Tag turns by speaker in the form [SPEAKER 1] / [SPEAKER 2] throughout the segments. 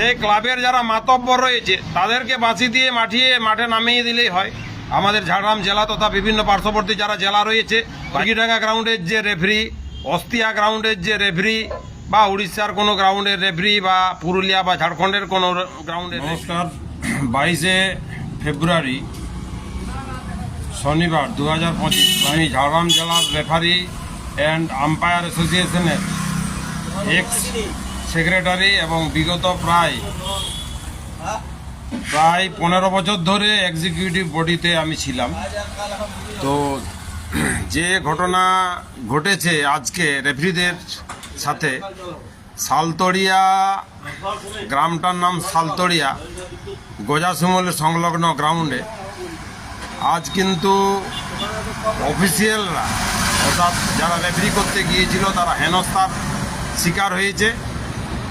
[SPEAKER 1] সেই ক্লাবের যারা মাতব্বর রয়েছে, তাদেরকে বাঁচি দিয়ে মাঠিয়ে মাঠে নামিয়ে দিলেই হয়। আমাদের ঝাড়গ্রাম জেলা তথা বিভিন্ন পার্শ্ববর্তী যারা জেলা রয়েছে, বাগিডাঙ্গা গ্রাউন্ডের যে রেফরি অস্তিয়া গ্রাউন্ডের যে রেফরি বা উড়িষ্যার কোনো গ্রাউন্ডের রেফরি বা পুরুলিয়া বা ঝাড়খণ্ডের কোনো গ্রাউন্ডের নমস্কার। বাইশে ফেব্রুয়ারি শনিবার দু হাজার পঁচিশ, আমি ঝাড়গ্রাম জেলার রেফারি অ্যান্ড আম্পায়ার অ্যাসোসিয়েশনের এক্স সেক্রেটারি এবং বিগত প্রায় প্রায় পনেরো বছর ধরে এক্সিকিউটিভ বডিতে আমি ছিলাম। তো যে ঘটনা ঘটেছে আজকে রেফরিদের সাথে, সালতড়িয়া গ্রামটার নাম সালতড়িয়া গোজাসিমল সংলগ্ন গ্রাউন্ডে আজ কিন্তু অফিসিয়ালরা অর্থাৎ যারা রেফারি করতে গিয়েছিল, তারা হেনস্থার শিকার হয়েছে।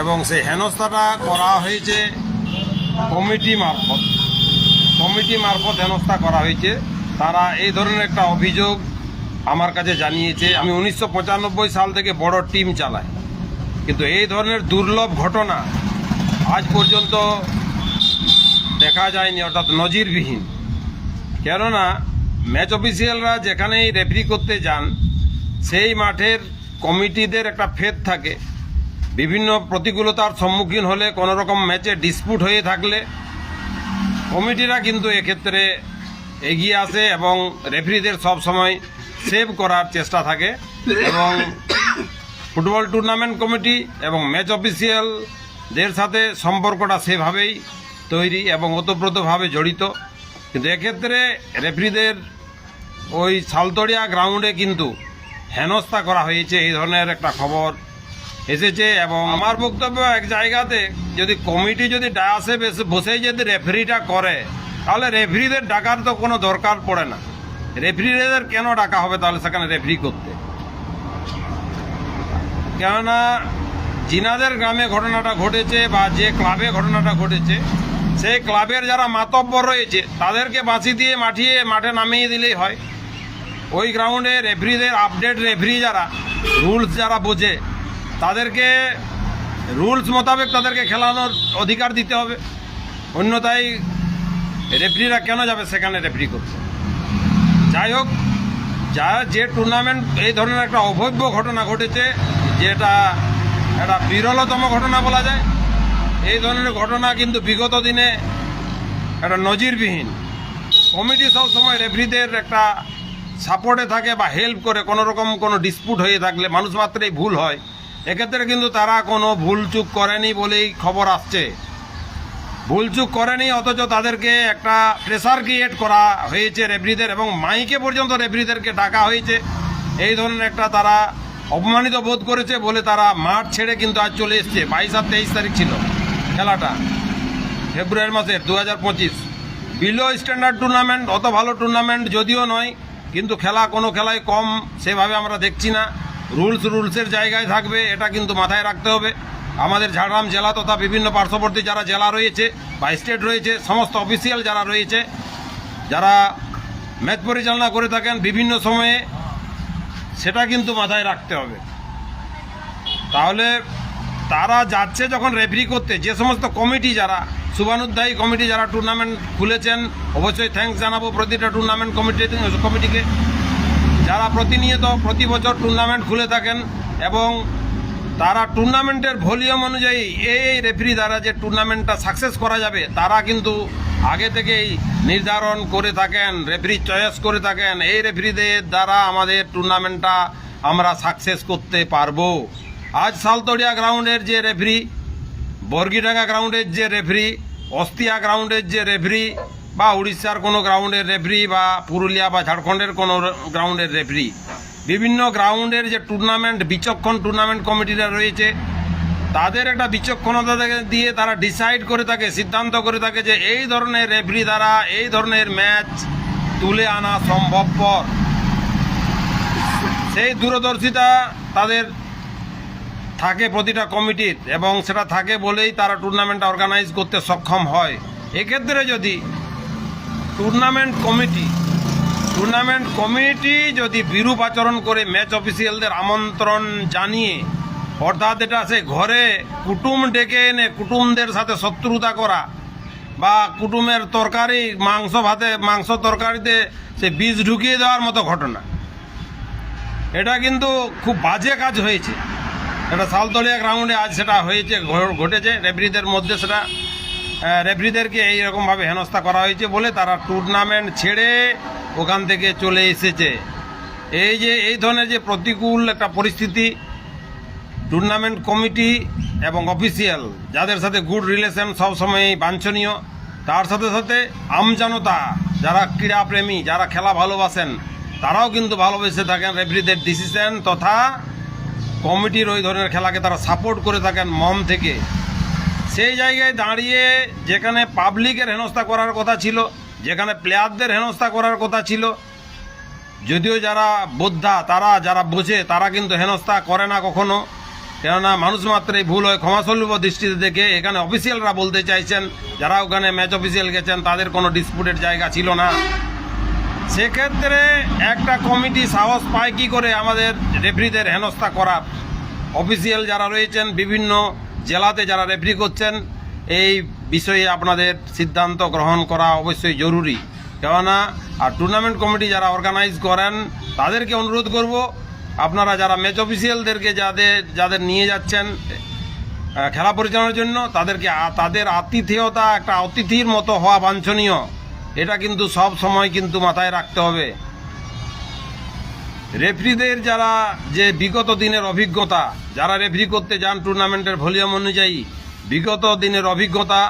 [SPEAKER 1] এবং সেই হেনস্থাটা করা হয়েছে কমিটি মারফত। কমিটি মারফত হেনস্থা করা হয়েছে। তারা এই ধরনের একটা অভিযোগ আমার কাছে জানিয়েছে। আমি উনিশশো পঁচানব্বই সাল থেকে বড় টিম চালাই। কিন্তু এই ধরনের দুর্লভ ঘটনা আজ পর্যন্ত দেখা যায়নি, অর্থাৎ নজিরবিহীন। কেননা ম্যাচ অফিসিয়ালরা যেখানেই রেফারি করতে যান, সেই মাঠের কমিটিদের একটা ফেদ থাকে। বিভিন্ন প্রতিকূলতার সম্মুখীন হলে কোনো রকম ম্যাচে ডিসপুট হয়ে থাকলে কমিটিরা কিন্তু এক্ষেত্রে এগিয়ে আসে এবং রেফারিদের সব সময় সেভ করার চেষ্টা থাকে এবং ফুটবল টুর্নামেন্ট কমিটি এবং ম্যাচ অফিসিয়ালদের সাথে সম্পর্কটা সেভাবেই তৈরি এবং ওতপ্রোতভাবে জড়িত। কিন্তু এক্ষেত্রে রেফারিদের ওই সালতড়িয়া গ্রাউন্ডে কিন্তু হেনস্থা করা হয়েছে, এই ধরনের একটা খবর এসেছে এবং আমার বক্তব্য এক জায়গাতে, যদি কমিটি যদি ডায়াসে বেসে যদি রেফারিটা করে, তাহলে রেফারিদের ডাকার তো কোনো দরকার পড়ে না। রেফারিদের কেন ডাকা হবে তাহলে সেখানে রেফারি করতে? কেননা, জিনাদের গ্রামে ঘটনাটা ঘটেছে বা যে ক্লাবে ঘটনাটা ঘটেছে, সেই ক্লাবের যারা মাতব্বর রয়েছে, তাদেরকে বাঁচি দিয়ে মাঠিয়ে মাঠে নামিয়ে দিলেই হয়। ওই গ্রাউন্ডে রেফারিদের আপডেট রেফারি যারা রুলস যারা বোঝে তাদেরকে রুলস মোতাবেক তাদেরকে খেলানোর অধিকার দিতে হবে। অন্যথায় রেফারিরা কেন যাবে সেখানে রেফারি করতে যাই হোক, যা যে টুর্নামেন্ট এই ধরনের একটা অভব্য ঘটনা ঘটেছে, যেটা একটা বিরলতম ঘটনা বলা যায়, এই ধরনের ঘটনা কিন্তু বিগত দিনে একটা নজিরবিহীন। কমিটি সবসময় রেফারিদের একটা সাপোর্টে থাকে বা হেল্প করে কোনো রকম কোনো ডিসপুট হয়ে থাকলে মানুষ মাত্রেই ভুল হয়। এক্ষেত্রে কিন্তু তারা কোনো ভুল চুক করেনি বলেই খবর আসছে। ভুলচুক করেনি, অথচ তাদেরকে একটা প্রেসার ক্রিয়েট করা হয়েছে রেফরিদের এবং মাইকে পর্যন্ত রেফরিদেরকে ডাকা হয়েছে। এই ধরনের একটা তারা অপমানিত বোধ করেছে বলে তারা মাঠ ছেড়ে কিন্তু আজ চলে এসছে। বাইশ আর তেইশ তারিখ ছিল খেলাটা, ফেব্রুয়ারি মাসের দু হাজার পঁচিশ। বিলো স্ট্যান্ডার্ড টুর্নামেন্ট অত ভালো টুর্নামেন্ট যদিও নয়, কিন্তু খেলা কোনো খেলায় কম সেভাবে আমরা দেখছি না। রুলস রুলসের জায়গায় থাকবে, এটা কিন্তু মাথায় রাখতে হবে। আমাদের ঝাড়গ্রাম জেলা তথা বিভিন্ন পার্শ্ববর্তী যারা জেলা রয়েছে বা স্টেট রয়েছে, সমস্ত অফিসিয়াল যারা রয়েছে, যারা ম্যাচ পরিচালনা করে থাকেন বিভিন্ন সময়ে, সেটা কিন্তু মাথায় রাখতে হবে। তাহলে তারা যাচ্ছে যখন রেফারি করতে, যে সমস্ত কমিটি যারা, শুভানুধ্যায়ী কমিটি যারা টুর্নামেন্ট খুলেছেন, অবশ্যই থ্যাংকস জানাব প্রতিটা টুর্নামেন্ট কমিটি কমিটিকে যারা প্রতিনিয়ত প্রতি বছর টুর্নামেন্ট খুলে থাকেন এবং তারা টুর্নামেন্টের ভলিউম অনুযায়ী এই রেফারি দ্বারা যে টুর্নামেন্টটা সাকসেস করা যাবে, তারা কিন্তু আগে থেকেই নির্ধারণ করে থাকেন রেফারি চয়েস করে থাকেন, এই রেফারিদের দ্বারা আমাদের টুর্নামেন্টটা আমরা সাকসেস করতে পারব। আজ সালতড়িয়া গ্রাউন্ডের যে রেফারি বর্গিডাঙ্গা গ্রাউন্ডের যে রেফারি অস্তিয়া গ্রাউন্ডের যে রেফারি বা উড়িষ্যার কোনো গ্রাউন্ডের রেফারি বা পুরুলিয়া বা ঝাড়খণ্ডের কোনো গ্রাউন্ডের রেফারি বিভিন্ন গ্রাউন্ডের যে টুর্নামেন্ট বিচক্ষণ টুর্নামেন্ট কমিটিরা রয়েছে, তাদের একটা বিচক্ষণতা দিয়ে তারা ডিসাইড করে থাকে, সিদ্ধান্ত করে থাকে যে এই ধরনের রেফারি দ্বারা এই ধরনের ম্যাচ তুলে আনা সম্ভবপর সেই দূরদর্শিতা তাদের থাকে প্রতিটা কমিটির এবং সেটা থাকে বলেই তারা টুর্নামেন্ট অর্গানাইজ করতে সক্ষম হয়। এক্ষেত্রে যদি টুর্নামেন্ট কমিটি টুর্নামেন্ট কমিটি যদি বিরূপ আচরণ করে ম্যাচ অফিসিয়ালদের আমন্ত্রণ জানিয়ে, অর্থাৎ এটা সে ঘরে কুটুম ডেকে এনে কুটুমদের সাথে শত্রুতা করা বা কুটুমের তরকারি, মাংস ভাতে, মাংস তরকারিতে সে বীজ ঢুকিয়ে দেওয়ার মতো ঘটনা। এটা কিন্তু খুব বাজে কাজ হয়েছে। এটা সালতলিয়া গ্রাউন্ডে আজ সেটা হয়েছে ঘটেছে রেফরিদের মধ্যে সেটা রেফরিদেরকে এইরকমভাবে হেনস্থা করা হয়েছে বলে তারা টুর্নামেন্ট ছেড়ে ওখান থেকে চলে এসেছে। এই যে, এই ধরনের যে প্রতিকূল একটা পরিস্থিতি টুর্নামেন্ট কমিটি এবং অফিসিয়াল যাদের সাথে গুড রিলেশন সবসময় বাঞ্ছনীয়, তার সাথে সাথে আমজনতা যারা ক্রীড়াপ্রেমী যারা খেলা ভালোবাসেন, তারাও কিন্তু ভালোবেসে থাকেন রেফরিদের ডিসিশন তথা কমিটির ওই ধরনের খেলাকে তারা সাপোর্ট করে থাকেন মম থেকে। সেই জায়গায় দাঁড়িয়ে যেখানে পাবলিকের হেনস্থা করার কথা ছিল, যেখানে প্লেয়ারদের হেনস্থা করার কথা ছিল, যদিও যারা বোদ্ধা, তারা যারা বোঝে, তারা কিন্তু হেনস্থা করে না কখনো। কেননা মানুষ মাত্রই ভুল হয়। ক্ষমাসল্লুভ দৃষ্টিতে দেখে এখানে অফিসিয়ালরা বলতে চাইছেন, যারা ওখানে ম্যাচ অফিসিয়াল গেছেন, তাদের কোনো ডিসপুটের জায়গা ছিল না। সেক্ষেত্রে একটা কমিটি সাহস পায় কি করে আমাদের রেফরিদের হেনস্থা করা? অফিসিয়াল যারা রয়েছেন, বিভিন্ন জেলাতে যারা রেফরি করছেন, এই বিষয়ে আপনাদের সিদ্ধান্ত গ্রহণ করা অবশ্যই জরুরি। কেননা, আর টুর্নামেন্ট কমিটি যারা অর্গানাইজ করেন, তাদেরকে অনুরোধ করব, আপনারা যারা ম্যাচ অফিসিয়ালদেরকে যাদের যাদের নিয়ে যাচ্ছেন খেলা পরিচালনার জন্য, তাদেরকে তাদের আতিথেয়তা, একটা অতিথির মতো হওয়া বাঞ্ছনীয়। এটা কিন্তু সব সময় কিন্তু মাথায় রাখতে হবে। রেফরিদের যারা যে বিগত দিনের অভিজ্ঞতা, যারা রেফরি করতে যান টুর্নামেন্টের ভলিউম অনুযায়ী, বিগত দিনের অভিজ্ঞতা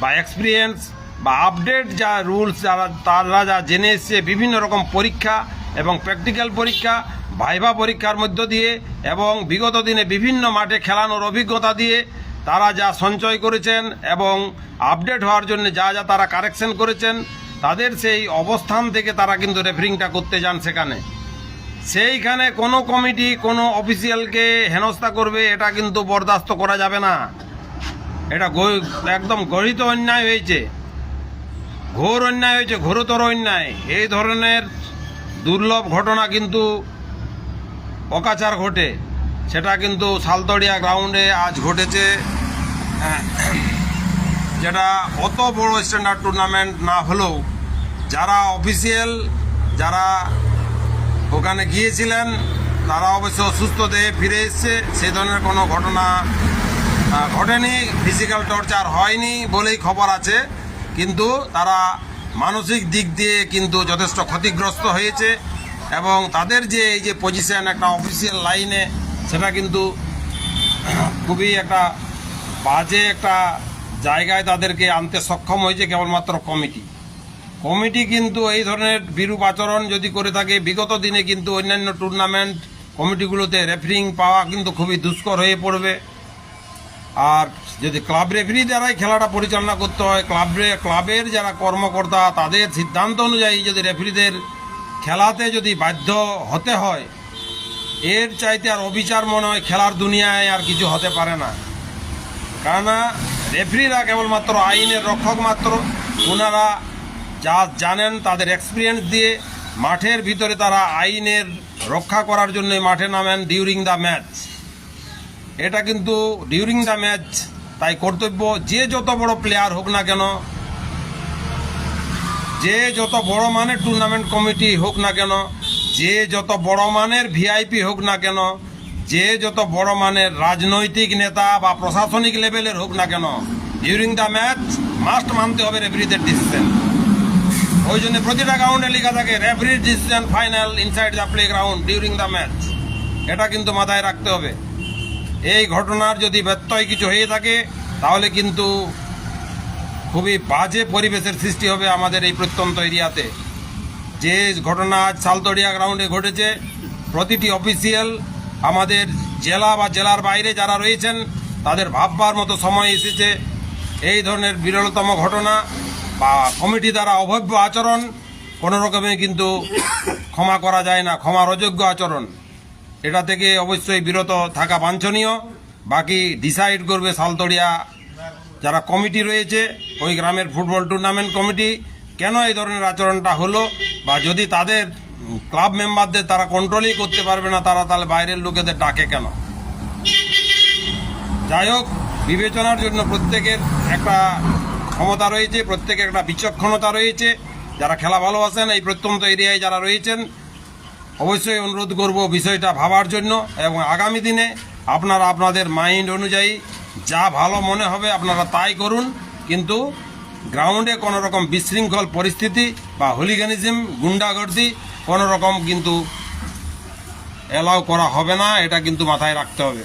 [SPEAKER 1] বা এক্সপিরিয়েন্স বা আপডেট যা রুলস যারা তারা যা জেনে এসছে, বিভিন্ন রকম পরীক্ষা এবং প্র্যাকটিক্যাল পরীক্ষা, ভাইভা পরীক্ষার মধ্য দিয়ে এবং বিগত দিনে বিভিন্ন মাঠে খেলানোর অভিজ্ঞতা দিয়ে তারা যা সঞ্চয় করেছেন এবং আপডেট হওয়ার জন্য যা যা তারা কারেকশন করেছেন, তাদের সেই অবস্থান থেকে তারা কিন্তু রেফারিংটা করতে যান সেখানে। সেইখানে কোনো কমিটি, কোনো অফিসিয়ালকে হেনস্থা করবে, এটা কিন্তু বরদাস্ত করা যাবে না। এটা একদম গরিত অন্যায় হয়েছে। ঘোর অন্যায় হয়েছে, ঘোরতর অন্যায়। এই ধরনের দুর্লভ ঘটনা কিন্তু অকাচার ঘটে। সেটা কিন্তু সালতড়িয়া গ্রাউন্ডে আজ ঘটেছে। যেটা অত বড় স্ট্যান্ডার্ড টুর্নামেন্ট না হলেও যারা অফিসিয়াল যারা ওখানে গিয়েছিলেন, তারা অবশ্য অসুস্থ দেহে ফিরে এসছে। সেই ধরনের কোনো ঘটনা ঘটেনি। ফিজিক্যাল টর্চার হয়নি বলেই খবর আছে। কিন্তু তারা মানসিক দিক দিয়ে কিন্তু যথেষ্ট ক্ষতিগ্রস্ত হয়েছে এবং তাদের যে এই যে পজিশন একটা অফিসিয়াল লাইনে সেটা কিন্তু খুবই একটা বাজে একটা জায়গায় তাদেরকে আনতে সক্ষম হয়েছে কেবলমাত্র কমিটি। কমিটি কিন্তু এই ধরনের বিরূপ আচরণ যদি করে থাকে, বিগত দিনে কিন্তু অন্যান্য টুর্নামেন্ট কমিটিগুলোতে রেফারিং পাওয়া কিন্তু খুবই দুষ্কর হয়ে পড়বে। আর যদি ক্লাব রেফারি দ্বারাই খেলাটা পরিচালনা করতে হয় ক্লাব ক্লাবের যারা কর্মকর্তা, তাদের সিদ্ধান্ত অনুযায়ী যদি রেফারিদের খেলাতে যদি বাধ্য হতে হয়, এর চাইতে আর অবিচার মনে হয় খেলার দুনিয়ায় আর কিছু হতে পারে না। কেননা রেফারিরা কেবলমাত্র আইনের রক্ষক মাত্র, ওনারা যা জানেন তাদের এক্সপিরিয়েন্স দিয়ে মাঠের ভিতরে তারা আইনের রক্ষা করার জন্য মাঠে নামেন ডিউরিং দ্য ম্যাচ এটা কিন্তু ডিউরিং দ্য ম্যাচ তাই কর্তব্য যে যত বড় প্লেয়ার হোক না কেন, যে যত বড় মানের টুর্নামেন্ট কমিটি হোক না কেন, যে যত বড় মানের ভিআইপি হোক না কেন, যে যত বড় মানের রাজনৈতিক নেতা বা প্রশাসনিক লেভেলের হোক না কেন ডিউরিং দ্য ম্যাচ মাস্ট মানতে হবে রেফারিদের ডিসিশন ওই জন্য প্রতিটা গ্রাউন্ডে লেখা থাকে রেফারির decision final inside the play ground during the match এটা কিন্তু মাথায় রাখতে হবে। এই ঘটনার যদি ব্যত্যয় কিছু হয়ে থাকে, তাহলে কিন্তু খুবই বাজে পরিবেশের সৃষ্টি হবে আমাদের এই প্রত্যন্ত এরিয়াতে। যে ঘটনা আজ সালতড়িয়া গ্রাউন্ডে ঘটেছে, প্রতিটি অফিসিয়াল আমাদের জেলা বা জেলার বাইরে যারা রয়েছেন, তাদের ভাববার মতো সময় এসেছে। এই ধরনের বিরলতম ঘটনা বা কমিটি দ্বারা অভব্য আচরণ, কোনো রকমে কিন্তু ক্ষমা করা যায় না, ক্ষমার অযোগ্য আচরণ। এটা থেকে অবশ্যই বিরত থাকা বাঞ্ছনীয়। বাকি ডিসাইড করবে সালতড়িয়া। যারা কমিটি রয়েছে, ওই গ্রামের ফুটবল টুর্নামেন্ট কমিটি, কেন এই ধরনের আচরণটা হলো বা যদি তাদের ক্লাব মেম্বারদের তারা কন্ট্রোলই করতে পারবে না, তারা তাহলে বাইরের লোকেদের ডাকে কেন? যাই হোক, বিবেচনার জন্য প্রত্যেকের একটা ক্ষমতা রয়েছে প্রত্যেকের একটা বিচক্ষণতা রয়েছে। যারা খেলা ভালোবাসেন, এই প্রত্যন্ত এরিয়ায় যারা রয়েছেন, অবশ্যই অনুরোধ করব বিষয়টা ভাবার জন্য এবং আগামী দিনে আপনারা আপনাদের মাইন্ড অনুযায়ী যা ভালো মনে হবে আপনারা তাই করুন। কিন্তু গ্রাউন্ডে কোনো রকম বিশৃঙ্খল পরিস্থিতি বা হুলিগানিজম গুন্ডাগর্দি কোনো রকম কিন্তু অ্যালাউ করা হবে না, এটা কিন্তু মাথায় রাখতে হবে।